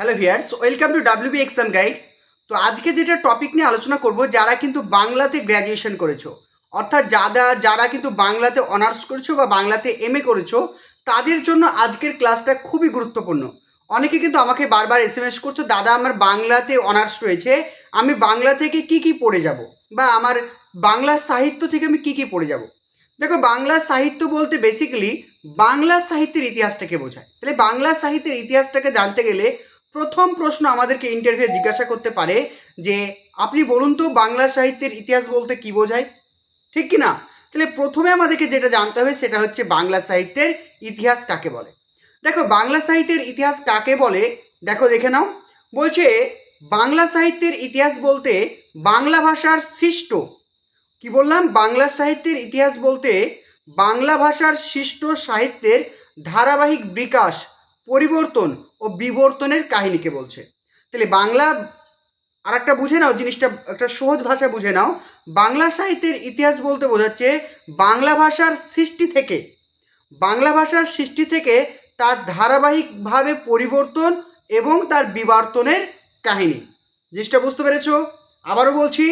Hello viewers welcome to WB exam guide. তো আজকে যেটা টপিক নিয়ে আলোচনা করব, যারা কিন্তু বাংলাতে গ্র্যাজুয়েশন করেছ, অর্থাৎ যারা যারা কিন্তু বাংলাতে অনার্স করেছ বা বাংলাতে এম এ করেছ, তাদের জন্য আজকের ক্লাসটা খুবই গুরুত্বপূর্ণ। অনেকে কিন্তু আমাকে বারবার এস এম এস করছ, দাদা, আমার বাংলাতে অনার্স রয়েছে, আমি বাংলা থেকে কি কি পড়ে যাব? বা আমার বাংলা সাহিত্য থেকে আমি কি কি পড়ে যাব? দেখো, বাংলা সাহিত্য বলতে বেসিক্যালি বাংলা সাহিত্যের ইতিহাসটাকে বোঝায়। তাহলে বাংলা সাহিত্যের ইতিহাসটাকে জানতে গেলে প্রথম প্রশ্ন আমাদেরকে ইন্টারভিউ জিজ্ঞাসা করতে পারে যে, আপনি বলুন তো বাংলা সাহিত্যের ইতিহাস বলতে কি বোঝায়? ঠিক কি না? তাহলে প্রথমে আমাদেরকে যেটা জানতে হবে সেটা হচ্ছে বাংলা সাহিত্যের ইতিহাস কাকে বলে? দেখো, বাংলা সাহিত্যের ইতিহাস কাকে বলে? দেখো, দেখে নাও। বলছে, বাংলা সাহিত্যের ইতিহাস বলতে বাংলা ভাষার সৃষ্ট। কি বললাম? বাংলা সাহিত্যের ইতিহাস বলতে বাংলা ভাষার সৃষ্ট সাহিত্যের ধারাবাহিক বিকাশ পরিবর্তন ও বিবর্তনের কাহিনীকে বলছে। তাহলে বাংলা আর একটা বুঝে নাও, জিনিসটা একটা সহজ ভাষা বুঝে নাও। বাংলা সাহিত্যের ইতিহাস বলতে বোঝাচ্ছে বাংলা ভাষার সৃষ্টি থেকে, বাংলা ভাষার সৃষ্টি থেকে তার ধারাবাহিকভাবে পরিবর্তন এবং তার বিবর্তনের কাহিনী। জিনিসটা বুঝতে পেরেছ? আবারও বলছি,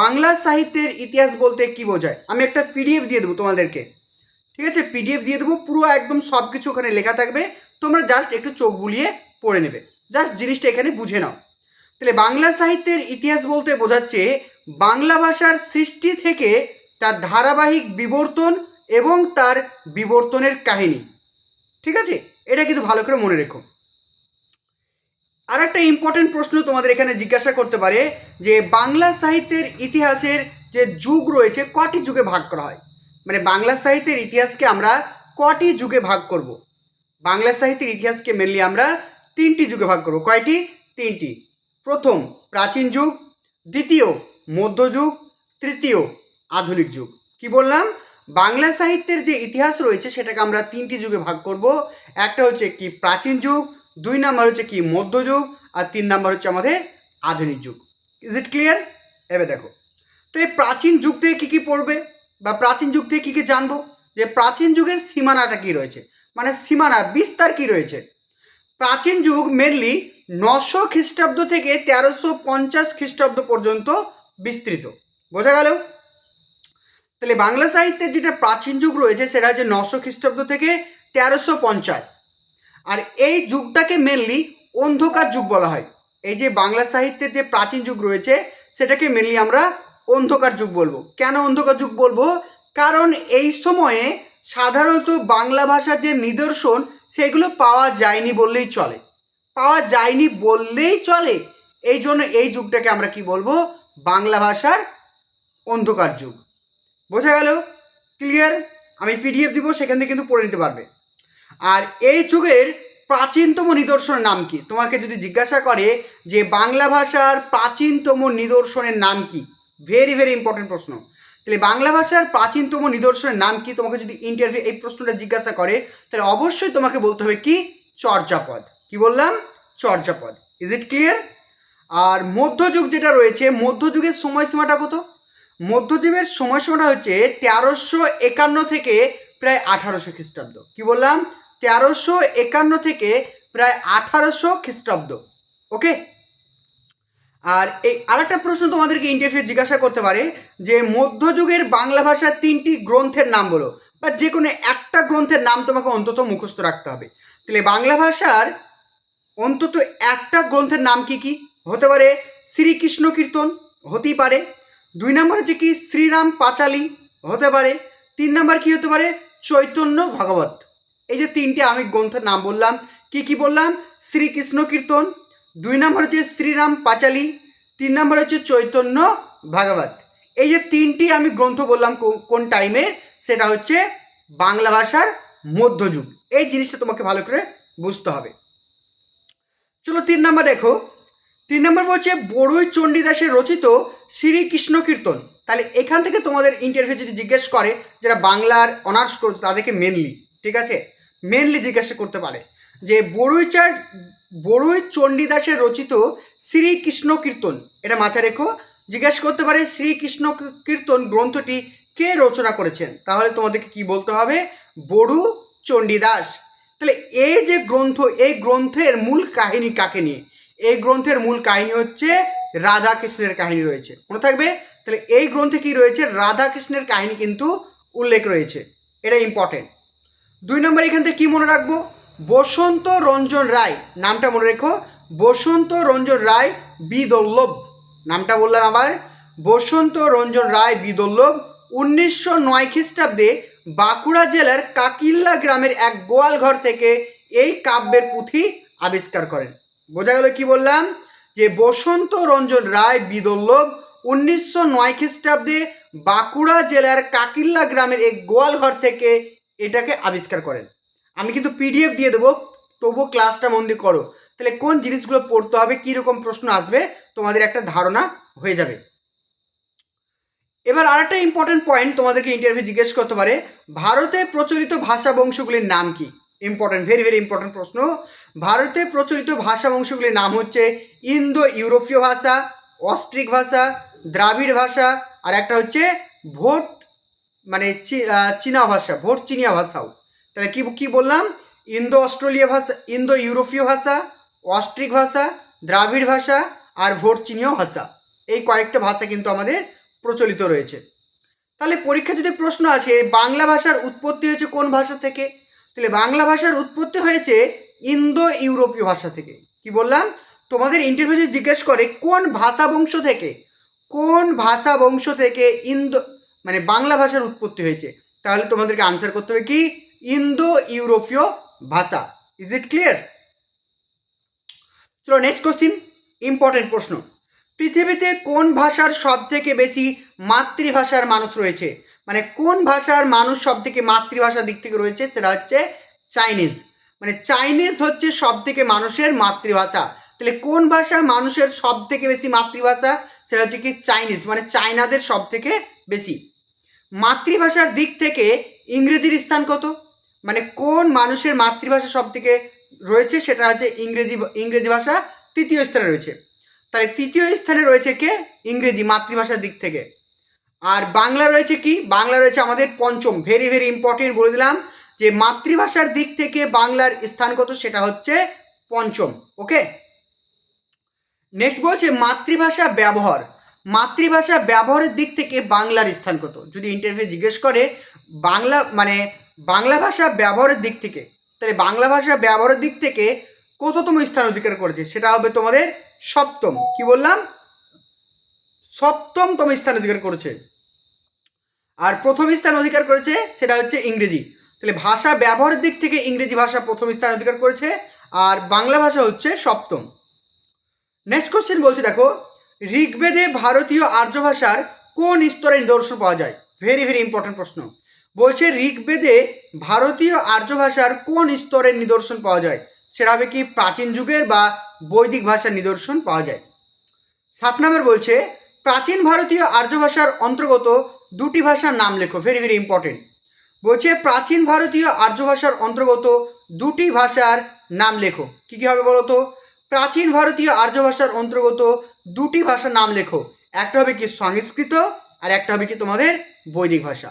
বাংলা সাহিত্যের ইতিহাস বলতে কি বোঝায়? আমি একটা পিডিএফ দিয়ে দেবো তোমাদেরকে। ঠিক আছে? পিডিএফ দিয়ে দেবো, পুরো একদম সব কিছু ওখানে লেখা থাকবে। তোমরা জাস্ট একটু চোখ বুলিয়ে পড়ে নেবে। জাস্ট জিনিসটা এখানে বুঝে নাও। তাহলে বাংলা সাহিত্যের ইতিহাস বলতে বোঝাচ্ছে, বাংলা ভাষার সৃষ্টি থেকে তার ধারাবাহিক বিবর্তন এবং তার বিবর্তনের কাহিনী। ঠিক আছে? এটা কিন্তু ভালো করে মনে রেখো। আর একটা ইম্পর্টেন্ট প্রশ্ন তোমাদের এখানে জিজ্ঞাসা করতে পারে যে, বাংলা সাহিত্যের ইতিহাসের যে যুগ রয়েছে, কটি যুগে ভাগ করা হয়? মানে বাংলা সাহিত্যের ইতিহাসকে আমরা কটি যুগে ভাগ করব? বাংলা সাহিত্যের ইতিহাসকে মেনলি আমরা তিনটি যুগে ভাগ করব। কয়টি? তিনটি। প্রথম, প্রাচীন যুগ, দ্বিতীয় মধ্যযুগ তৃতীয়, আধুনিক যুগ। কি বললাম? বাংলা সাহিত্যের যে ইতিহাস রয়েছে, সেটাকে আমরা তিনটি যুগে ভাগ করব। একটা হচ্ছে কি প্রাচীন যুগ, দুই নাম্বার হচ্ছে কি মধ্যযুগ আর তিন নাম্বার হচ্ছে আমাদের আধুনিক যুগ। ইজ ইট ক্লিয়ার এবার দেখো। তো এই প্রাচীন যুগ থেকে কী কী পড়বে? বা প্রাচীন যুগ থেকে কী কী জানব? যে প্রাচীন যুগের সীমানাটা কী রয়েছে? মানে সীমানা, বিস্তার কী রয়েছে? প্রাচীন যুগ মেনলি নশো খ্রিস্টাব্দ থেকে তেরোশো পঞ্চাশ খ্রিস্টাব্দ পর্যন্ত বিস্তৃত। বোঝা গেল? তাহলে বাংলা সাহিত্যের যেটা প্রাচীন যুগ রয়েছে, সেটা হচ্ছে নশো খ্রিস্টাব্দ থেকে তেরোশো পঞ্চাশ। আর এই যুগটাকে মেনলি অন্ধকার যুগ বলা হয়। এই যে বাংলা সাহিত্যের যে প্রাচীন যুগ রয়েছে, সেটাকে মেনলি আমরা অন্ধকার যুগ বলব। কেন অন্ধকার যুগ বলব? কারণ এই সময়ে সাধারণত বাংলা ভাষার যে নিদর্শন, সেগুলো পাওয়া যায়নি বললেই চলে। পাওয়া যায়নি বললেই চলে। এই জন্য এই যুগটাকে আমরা কি বলব? বাংলা ভাষার অন্ধকার যুগ। বোঝা গেল? ক্লিয়ার আমি পিডিএফ দিব, সেখান থেকে কিন্তু পড়ে নিতে পারবে। আর এই যুগের প্রাচীনতম নিদর্শনের নাম কি? তোমাকে যদি জিজ্ঞাসা করে যে বাংলা ভাষার প্রাচীনতম নিদর্শনের নাম কি? ভেরি ভেরি ইম্পর্টেন্ট প্রশ্ন। তাহলে বাংলা ভাষার প্রাচীনতম নিদর্শনের নাম কি? তোমাকে যদি ইন্টারভিউ এই প্রশ্নটা জিজ্ঞাসা করে, তাহলে অবশ্যই তোমাকে বলতে হবে কি? চর্যাপদ। কি বললাম? চর্যাপদ। ইজ ইট ক্লিয়ার আর মধ্যযুগ যেটা রয়েছে, মধ্যযুগের সময়সীমাটা কত? মধ্যযুগের সময়সীমাটা হচ্ছে তেরোশো একান্ন থেকে প্রায় আঠারোশো খ্রিস্টাব্দ। কি বললাম? তেরোশো একান্ন থেকে প্রায় আঠারোশো খ্রিস্টাব্দ। ওকে আর এই আরেকটা প্রশ্ন তোমাদেরকে ইন্টারভিউ জিজ্ঞাসা করতে পারে যে মধ্যযুগের বাংলা ভাষার তিনটি গ্রন্থের নাম বলো বা যে কোনো একটা গ্রন্থের নাম তোমাকে অন্তত মুখস্থ রাখতে হবে। তাহলে বাংলা ভাষার অন্তত একটা গ্রন্থের নাম কি কি? হতে পারে শ্রীকৃষ্ণ কীর্তন, হতেই পারে। দুই নম্বর হচ্ছে কি শ্রীরাম পাঁচালী, হতে পারে। তিন নম্বর কি হতে পারে? চৈতন্য ভগবত। এই যে তিনটে আমি গ্রন্থের নাম বললাম, কি কি বললাম? শ্রীকৃষ্ণ কীর্তন দুই নম্বর হচ্ছে শ্রীরাম পাঁচালী, তিন নম্বর হচ্ছে চৈতন্য ভাগবত। এই যে তিনটি আমি গ্রন্থ বললাম কোন টাইমে সেটা হচ্ছে বাংলা ভাষার মধ্যযুগ। এই জিনিসটা তোমাকে ভালো করে বুঝতে হবে। চলো তিন নম্বর দেখো। তিন নম্বর বলছে, বড়ুই চণ্ডীদাসের রচিত শ্রীকৃষ্ণ কীর্তন। তাহলে এখান থেকে তোমাদের ইন্টারভিউ যদি জিজ্ঞেস করে, যারা বাংলার অনার্স করছে তাদেরকে মেনলি ঠিক আছে? মেনলি জিজ্ঞাসা করতে পারে যে, বড়ুই চার বড়ুই চণ্ডীদাসের রচিত শ্রীকৃষ্ণ কীর্তন। এটা মাথায় রেখো। জিজ্ঞাসা করতে পারে শ্রীকৃষ্ণ কীর্তন গ্রন্থটি কে রচনা করেছেন? তাহলে তোমাদেরকে কি বলতে হবে? বড়ু চণ্ডীদাস। তাহলে এই যে গ্রন্থ, এই গ্রন্থের মূল কাহিনী কাকে নিয়ে? এই গ্রন্থের মূল কাহিনী হচ্ছে রাধা কৃষ্ণের কাহিনী রয়েছে। মনে থাকবে? তাহলে এই গ্রন্থে কি রয়েছে? রাধা কৃষ্ণের কাহিনী কিন্তু উল্লেখ রয়েছে। এটা ইম্পর্টেন্ট দুই নম্বর এখান থেকে কী মনে রাখব? বসন্ত রঞ্জন রায়, নামটা মনে রেখো। বসন্ত রঞ্জন রায়, বিদল্লভ। নামটা বললাম আবার। বসন্ত রঞ্জন রায়, বিদল্লভ। উনিশশো নয় খ্রিস্টাব্দে বাঁকুড়া জেলার কাকিল্লা গ্রামের এক গোয়াল ঘর থেকে এই কাব্যের পুঁথি আবিষ্কার করেন। বোঝা গেল কি বললাম? যে বসন্ত রঞ্জন রায়, বিদল্লভ, উনিশশো নয় খ্রিস্টাব্দে বাঁকুড়া জেলার কাকিল্লা গ্রামের এক গোয়াল ঘর থেকে এটাকে আবিষ্কার করেন। আমি কিন্তু পিডিএফ দিয়ে দেবো। তবুও ক্লাসটা মন দিয়ে করো। তাহলে কোন জিনিসগুলো পড়তে হবে, কীরকম প্রশ্ন আসবে, তোমাদের একটা ধারণা হয়ে যাবে। এবার আরেকটা ইম্পর্টেন্ট পয়েন্ট তোমাদেরকে ইন্টারভিউ জিজ্ঞেস করতে পারে। ভারতে প্রচলিত ভাষা বংশগুলির নাম কি? ইম্পর্টেন্ট ভেরি ভেরি ইম্পর্টেন্ট প্রশ্ন। ভারতে প্রচলিত ভাষা বংশগুলির নাম হচ্ছে ইন্দো ইউরোপীয় ভাষা, অস্ট্রিক ভাষা, দ্রাবিড় ভাষা, আর একটা হচ্ছে ভোট মানে চীনা ভাষা, ভোট চিনিয়া ভাষাও। তাহলে কি কি বললাম? ইন্দো অস্ট্রেলিয়া ভাষা ইন্দো ইউরোপীয় ভাষা, অস্ট্রিক ভাষা, দ্রাবিড় ভাষা আর ভোট চীনীয় ভাষা। এই কয়েকটা ভাষা কিন্তু আমাদের প্রচলিত রয়েছে। তাহলে পরীক্ষা যদি প্রশ্ন আসে, বাংলা ভাষার উৎপত্তি হয়েছে কোন ভাষা থেকে? তাহলে বাংলা ভাষার উৎপত্তি হয়েছে ইন্দো ইউরোপীয় ভাষা থেকে। কি বললাম? তোমাদের ইন্টারভিউ জিজ্ঞেস করে, কোন ভাষা বংশ থেকে? কোন ভাষা বংশ থেকে ইন্দো মানে বাংলা ভাষার উৎপত্তি হয়েছে? তাহলে তোমাদেরকে আনসার করতে হবে কি? ইন্দো ইউরোপীয় ভাষা। ইজ ইট ক্লিয়ার চলো নেক্সট কোশ্চিন ইম্পর্টেন্ট প্রশ্ন। পৃথিবীতে কোন ভাষার সব থেকে বেশি মাতৃভাষার মানুষ রয়েছে? মানে কোন ভাষার মানুষ সব থেকে মাতৃভাষার দিক থেকে রয়েছে? সেটা হচ্ছে চাইনিজ মানে চাইনিজ হচ্ছে সব থেকে মানুষের মাতৃভাষা। তাহলে কোন ভাষা মানুষের সব থেকে বেশি মাতৃভাষা? সেটা হচ্ছে কি চাইনিজ মানে চায়নাদের সব থেকে বেশি। মাতৃভাষার দিক থেকে ইংরেজির স্থান কত? মানে কোন মানুষের মাতৃভাষা সব থেকে রয়েছে সেটা হচ্ছে ইংরেজি ইংরেজি ভাষা তৃতীয় স্থানে রয়েছে। তাহলে তৃতীয় স্থানে রয়েছে কে? ইংরেজি মাতৃভাষার দিক থেকে। আর বাংলা রয়েছে কি? বাংলা রয়েছে আমাদের পঞ্চম ভেরি ভেরি ইম্পর্টেন্ট বলে দিলাম যে মাতৃভাষার দিক থেকে বাংলার স্থান কত? সেটা হচ্ছে পঞ্চম ওকে নেক্সট বলছে মাতৃভাষা ব্যবহার। মাতৃভাষা ব্যবহারের দিক থেকে বাংলার স্থান কত? যদি ইন্টারভিউ জিজ্ঞেস করে, বাংলা মানে বাংলা ভাষা ব্যবহারের দিক থেকে, তাহলে বাংলা ভাষা ব্যবহারের দিক থেকে কততম স্থান অধিকার করেছে? সেটা হবে তোমাদের সপ্তম। কি বললাম? সপ্তমতম স্থান অধিকার করেছে। আর প্রথম স্থান অধিকার করেছে সেটা হচ্ছে ইংরেজি। তাহলে ভাষা ব্যবহারের দিক থেকে ইংরেজি ভাষা প্রথম স্থান অধিকার করেছে, আর বাংলা ভাষা হচ্ছে সপ্তম। নেক্সট কোশ্চেন বলছে, দেখো, ঋগ্বেদে ভারতীয় আর্য ভাষার কোন স্তরে নিদর্শন পাওয়া যায়? ভেরি ভেরি ইম্পর্টেন্ট প্রশ্ন। বলছে ঋগ্বেদে ভারতীয় আর্য ভাষার কোন স্তরের নিদর্শন পাওয়া যায়? সেটা হবে কি প্রাচীন যুগের বা বৈদিক ভাষার নিদর্শন পাওয়া যায়। সাত নম্বর বলছে, প্রাচীন ভারতীয় আর্য ভাষার অন্তর্গত দুটি ভাষার নাম লেখো ভেরি ভেরি ইম্পর্টেন্ট বলছে, প্রাচীন ভারতীয় আর্য ভাষার অন্তর্গত দুটি ভাষার নাম লেখো। কী কী হবে বলো তো প্রাচীন ভারতীয় আর্য ভাষার অন্তর্গত দুটি ভাষার নাম লেখো। একটা হবে কি সংস্কৃত, আর একটা হবে কি তোমাদের বৈদিক ভাষা।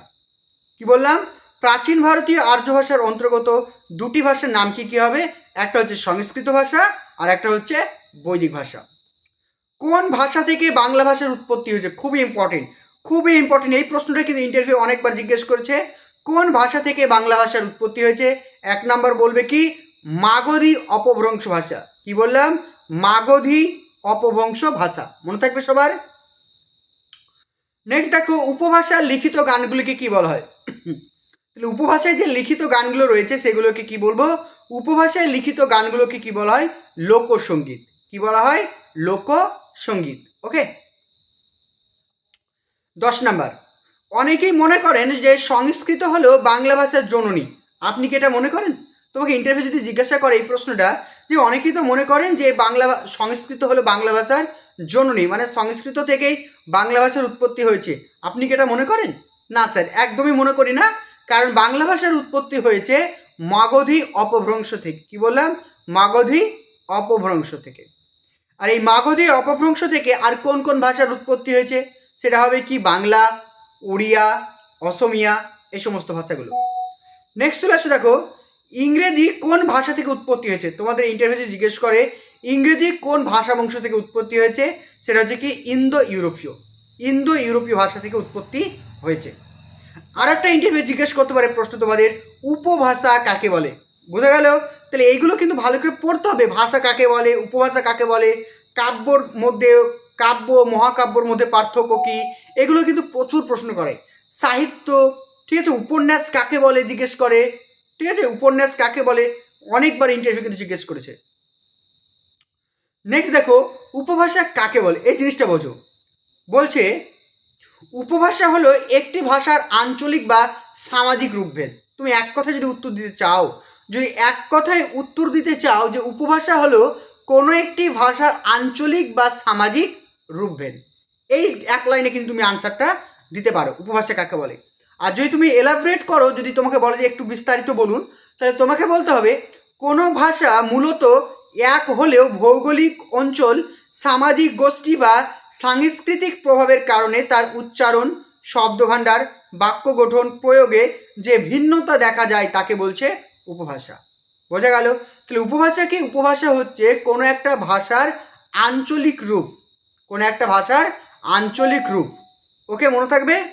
কি বললাম? প্রাচীন ভারতীয় আর্য ভাষার অন্তর্গত দুটি ভাষার নাম কি কি হবে? একটা হচ্ছে সংস্কৃত ভাষা আর একটা হচ্ছে বৈদিক ভাষা। কোন ভাষা থেকে বাংলা ভাষার উৎপত্তি হয়েছে? খুবই ইম্পর্টেন্ট খুবই ইম্পর্টেন্ট এই প্রশ্নটা কিন্তু ইন্টারভিউ অনেকবার জিজ্ঞেস করেছে। কোন ভাষা থেকে বাংলা ভাষার উৎপত্তি হয়েছে? এক নম্বর বলবে কি? মাগধী অপভ্রংশ ভাষা। কি বললাম? মাগধী অপভ্রংশ ভাষা। মনে থাকবে সবার? নেক্সট দেখো, উপভাষার লিখিত গানগুলিকে কি বলা হয়? তাহলে উপভাষায় যে লিখিত গানগুলো রয়েছে, সেগুলোকে কি বলব? উপভাষায় লিখিত গানগুলোকে কি বলা হয়? লোকসঙ্গীত কি বলা হয়? লোকসঙ্গীত ওকে দশ নাম্বার। অনেকেই মনে করেন যে সংস্কৃত হলো বাংলা ভাষার জননী। আপনি কি এটা মনে করেন? তোমাকে ইন্টারভিউ যদি জিজ্ঞাসা করে এই প্রশ্নটা, যে অনেকেই তো মনে করেন যে বাংলা, সংস্কৃত হলো বাংলা ভাষার জননী মানে সংস্কৃত থেকেই বাংলা ভাষার উৎপত্তি হয়েছে। আপনি কি এটা মনে করেন? না, স্যার, একদমই মনে করি না, কারণ বাংলা ভাষার উৎপত্তি হয়েছে মাগধী অপভ্রংশ থেকে। কি বললাম? মাগধী অপভ্রংশ থেকে। আর এই মাগধী অপভ্রংশ থেকে আর কোন কোন ভাষার উৎপত্তি হয়েছে? সেটা হবে কি? বাংলা, উড়িয়া, অসমিয়া, এই সমস্ত ভাষাগুলো। নেক্সট চলে আসে দেখো, ইংরেজি কোন ভাষা থেকে উৎপত্তি হয়েছে? তোমাদের ইন্টারভিউতে জিজ্ঞেস করে ইংরেজি কোন ভাষা বংশ থেকে উৎপত্তি হয়েছে? সেটা হচ্ছে কি ইন্দো ইউরোপীয় ইন্দো ইউরোপীয় ভাষা থেকে উৎপত্তি হয়েছে। আর একটা ইন্টারভিউ জিজ্ঞেস করতে পারে প্রশ্ন তোমাদের, উপভাষা কাকে বলে? বোঝা গেল? তাহলে এইগুলো কিন্তু ভালো করে পড়তে হবে। ভাষা কাকে বলে, উপভাষা কাকে বলে, কাব্যর মধ্যে, কাব্য, মহাকাব্যর মধ্যে পার্থক্য কী? এগুলো কিন্তু প্রচুর প্রশ্ন করে। সাহিত্য, ঠিক আছে, উপন্যাস কাকে বলে, জিজ্ঞেস করে। ঠিক আছে, উপন্যাস কাকে বলে? অনেকবার ইন্টারভিউ কিন্তু জিজ্ঞেস করেছে। নেক্সট দেখো, উপভাষা কাকে বলে? এই জিনিসটা বোঝো। বলছে, উপভাষা হলো একটি ভাষার আঞ্চলিক বা সামাজিক রূপভেদ। তুমি এক কথায় যদি উত্তর দিতে চাও, যদি এক কথায় উত্তর দিতে চাও যে উপভাষা হলো কোনো একটি ভাষার আঞ্চলিক বা সামাজিক রূপভেদ। এই এক লাইনে কিন্তু তুমি আনসারটা দিতে পারো, উপভাষা কাকে বলে। আর যদি তুমি এলাবরেট করো, যদি তোমাকে বলে যে একটু বিস্তারিত বলুন, তাহলে তোমাকে বলতে হবে, কোনো ভাষা মূলত এক হলেও ভৌগোলিক অঞ্চল, সামাজিক গোষ্ঠী বা সাংস্কৃতিক প্রভাবের কারণে তার উচ্চারণ, শব্দভাণ্ডার বাক্য গঠন প্রয়োগে যে ভিন্নতা দেখা যায় তাকে বলছে উপভাষা। বোঝা গেল? তাহলে উপভাষা কি উপভাষা হচ্ছে কোনো একটা ভাষার আঞ্চলিক রূপ, কোনো একটা ভাষার আঞ্চলিক রূপ। ওকে, মনে থাকবে?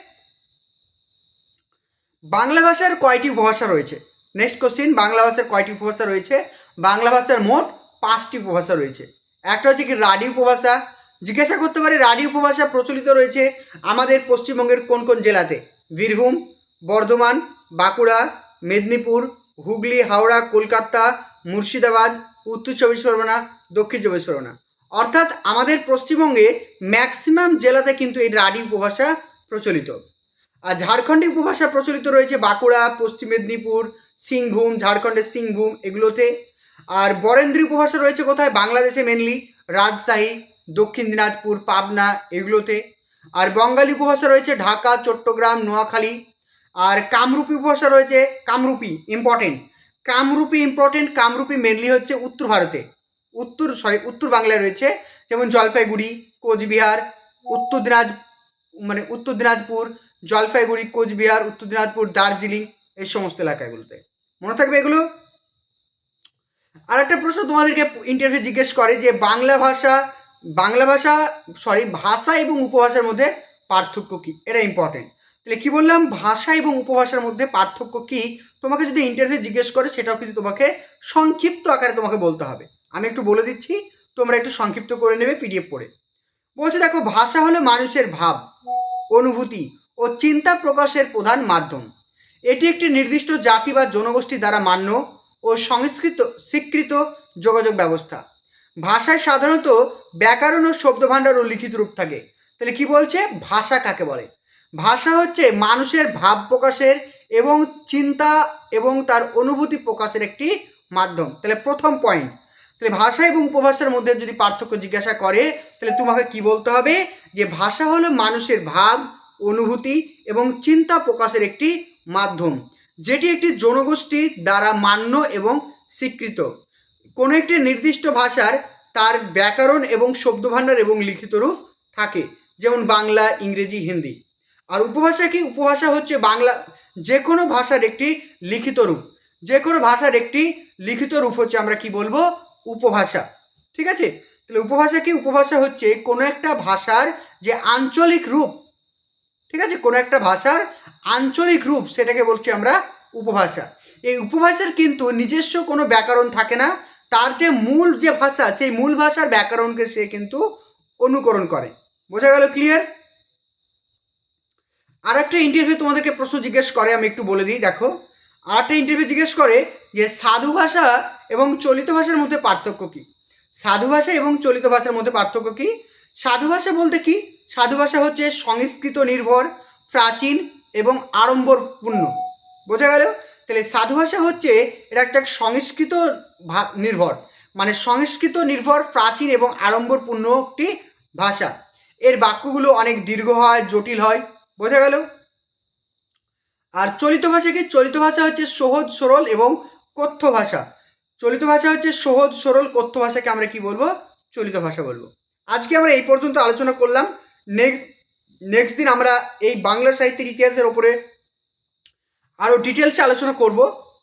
বাংলা ভাষার কয়টি উপভাষা রয়েছে? নেক্সট কোশ্চিন বাংলা ভাষার কয়টি উপভাষা রয়েছে? বাংলা ভাষার মোট পাঁচটি উপভাষা রয়েছে। একটা হচ্ছে কি রাডি উপভাষা। জিজ্ঞাসা করতে পারে রাডি উপভাষা প্রচলিত রয়েছে আমাদের পশ্চিমবঙ্গের কোন কোন জেলাতে? বীরভূম, বর্ধমান, বাঁকুড়া, মেদিনীপুর, হুগলি, হাওড়া, কলকাতা, মুর্শিদাবাদ, উত্তর চব্বিশ পরগনা, দক্ষিণ চব্বিশ পরগনা। অর্থাৎ আমাদের পশ্চিমবঙ্গে ম্যাক্সিমাম জেলাতে কিন্তু এই রাডি উপভাষা প্রচলিত। আর ঝাড়খণ্ডী উপভাষা প্রচলিত রয়েছে বাঁকুড়া, পশ্চিম মেদিনীপুর, সিংভূম, ঝাড়খণ্ডের সিংভূম, এগুলোতে আর বরেন্দ্রী উপভাষা রয়েছে কোথায়? বাংলাদেশে মেনলি রাজশাহী, দক্ষিণ দিনাজপুর, পাবনা এগুলোতে। আর বঙ্গালী উপভাষা রয়েছে ঢাকা, চট্টগ্রাম, নোয়াখালী। আর কামরূপী উপভাষা রয়েছে Kamrupi important Kamrupi important Kamrupi mainly হচ্ছে উত্তর ভারতে। উত্তর সরি উত্তর বাংলায় রয়েছে, যেমন জলপাইগুড়ি, কোচবিহার, উত্তর দিনাজ মানে উত্তর দিনাজপুর, জলপাইগুড়ি, কোচবিহার, উত্তর দিনাজপুর, দার্জিলিং, এই সমস্ত এলাকাগুলোতে। মনে থাকবে এগুলো? আর একটা প্রশ্ন তোমাদেরকে ইন্টারভিউ জিজ্ঞেস করে যে বাংলা ভাষা বাংলা ভাষা সরি ভাষা এবং উপভাষার মধ্যে পার্থক্য কী? এটা ইম্পর্টেন্ট তাহলে কী বললাম? ভাষা এবং উপভাষার মধ্যে পার্থক্য কী? তোমাকে যদি ইন্টারভিউ জিজ্ঞেস করে, সেটাও কিন্তু তোমাকে সংক্ষিপ্ত আকারে তোমাকে বলতে হবে। আমি একটু বলে দিচ্ছি, তোমরা একটু সংক্ষিপ্ত করে নেবে পিডিএফ পড়ে। বলছে দেখো, ভাষা হলো মানুষের ভাব, অনুভূতি ও চিন্তা প্রকাশের প্রধান মাধ্যম। এটি একটি নির্দিষ্ট জাতি বা জনগোষ্ঠী দ্বারা মান্য ও সংস্কৃত, স্বীকৃত যোগাযোগ ব্যবস্থা। ভাষায় সাধারণত ব্যাকরণ ও শব্দভাণ্ডার ও লিখিত রূপ থাকে। তাহলে কি বলছে? ভাষা কাকে বলে? ভাষা হচ্ছে মানুষের ভাব প্রকাশের এবং চিন্তা এবং তার অনুভূতি প্রকাশের একটি মাধ্যম। তাহলে প্রথম পয়েন্ট তাহলে ভাষা এবং উপভাষার মধ্যে যদি পার্থক্য জিজ্ঞাসা করে, তাহলে তোমাকে কি বলতে হবে? যে ভাষা হলো মানুষের ভাব, অনুভূতি এবং চিন্তা প্রকাশের একটি মাধ্যম। যেটি একটি জনগোষ্ঠী দ্বারা মান্য এবং স্বীকৃত। কোনো একটি নির্দিষ্ট ভাষার তার ব্যাকরণ এবং শব্দভাণ্ডার এবং লিখিত রূপ থাকে, যেমন বাংলা, ইংরেজি, হিন্দি। আর উপভাষা কি? উপভাষা হচ্ছে বাংলা যে কোনো ভাষার একটি লিখিত রূপ। যে কোনো ভাষার একটি লিখিত রূপ হচ্ছে আমরা কি বলব? উপভাষা। ঠিক আছে? তাহলে উপভাষা কি? উপভাষা হচ্ছে কোনো একটা ভাষার যে আঞ্চলিক রূপ ঠিক আছে? কোনো একটা ভাষার আঞ্চলিক রূপ সেটাকে বলছি আমরা উপভাষা। এই উপভাষার কিন্তু নিজস্ব কোনো ব্যাকরণ থাকে না। তার যে মূল যে ভাষা, সেই মূল ভাষার ব্যাকরণকে সে কিন্তু অনুকরণ করে। বোঝা গেল ক্লিয়ার আর একটা ইন্টারভিউ তোমাদেরকে প্রশ্ন জিজ্ঞেস করে, আমি একটু বলে দিই, দেখো। আর একটা ইন্টারভিউ জিজ্ঞেস করে যে সাধু ভাষা এবং চলিত ভাষার মধ্যে পার্থক্য কী? সাধু ভাষা এবং চলিত ভাষার মধ্যে পার্থক্য কী? সাধু ভাষা বলতে কি? সাধু ভাষা হচ্ছে সংস্কৃত নির্ভর, প্রাচীন এবং আড়ম্বরপূর্ণ। বোঝা গেল? তাহলে সাধু ভাষা হচ্ছে এটা একটা সংস্কৃত নির্ভর। মানে সংস্কৃত নির্ভর, প্রাচীন এবং আড়ম্বরপূর্ণ একটি ভাষা। এর বাক্যগুলো অনেক দীর্ঘ হয়, জটিল হয়। বোঝা গেল? আর চলিত ভাষা কি চলিত ভাষা হচ্ছে সহজ, সরল এবং কথ্য ভাষা। চলিত ভাষা হচ্ছে সহজ, সরল, কথ্য ভাষাকে আমরা কি বলব? চলিত ভাষা বলব। আজকে আমরা এই পর্যন্ত আলোচনা করলাম। নেক্সট দিন আমরা এই বাংলা সাহিত্যের ইতিহাসের ওপরে আরও ডিটেলসে আলোচনা করব।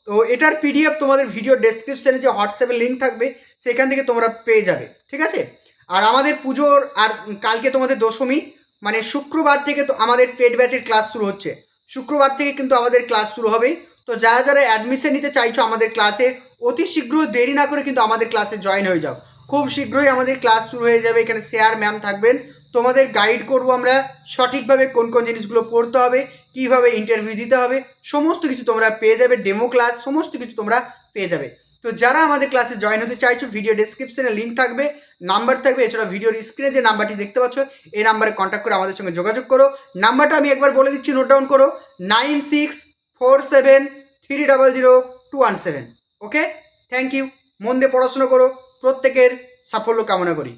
তো তো এটার পিডিএফ তোমাদের ভিডিও ডেসক্রিপশানে যে হোয়াটসঅ্যাপের লিঙ্ক থাকবে, সেখান থেকে তোমরা পেয়ে যাবে, ঠিক আছে? আর আমাদের পুজোর, আর কালকে তোমাদের দশমী মানে শুক্রবার থেকে তো আমাদের পেড ব্যাচের ক্লাস শুরু হচ্ছে। শুক্রবার থেকে কিন্তু আমাদের ক্লাস শুরু হবে তো যারা যারা অ্যাডমিশন নিতে চাইছো আমাদের ক্লাসে অতি শীঘ্র দেরি না করে কিন্তু আমাদের ক্লাসে জয়েন হয়ে যাও। খুব শীঘ্রই আমাদের ক্লাস শুরু হয়ে যাবে। এখানে স্যার ম্যাম থাকবেন। তোমাদের গাইড করব আমরা সঠিকভাবে কোন কোন জিনিসগুলো পড়তে হবে, কীভাবে ইন্টারভিউ দিতে হবে, সমস্ত কিছু তোমরা পেয়ে যাবে ডেমো ক্লাস সমস্ত কিছু তোমরা পেয়ে যাবে। তো যারা আমাদের ক্লাসে জয়েন হতে চাইছো ভিডিও ডেসক্রিপশনে লিঙ্ক থাকবে নাম্বার থাকবে, এছাড়া ভিডিওর স্ক্রিনে যে নাম্বারটি দেখতে পাচ্ছ, এই নাম্বারে কন্ট্যাক্ট করে আমাদের সঙ্গে যোগাযোগ করো। নাম্বারটা আমি একবার বলে দিচ্ছি নোট ডাউন করো nine six four seven three double zero two one seven okay thank you মন দিয়ে পড়াশোনা করো, প্রত্যেকের সাফল্য কামনা করি।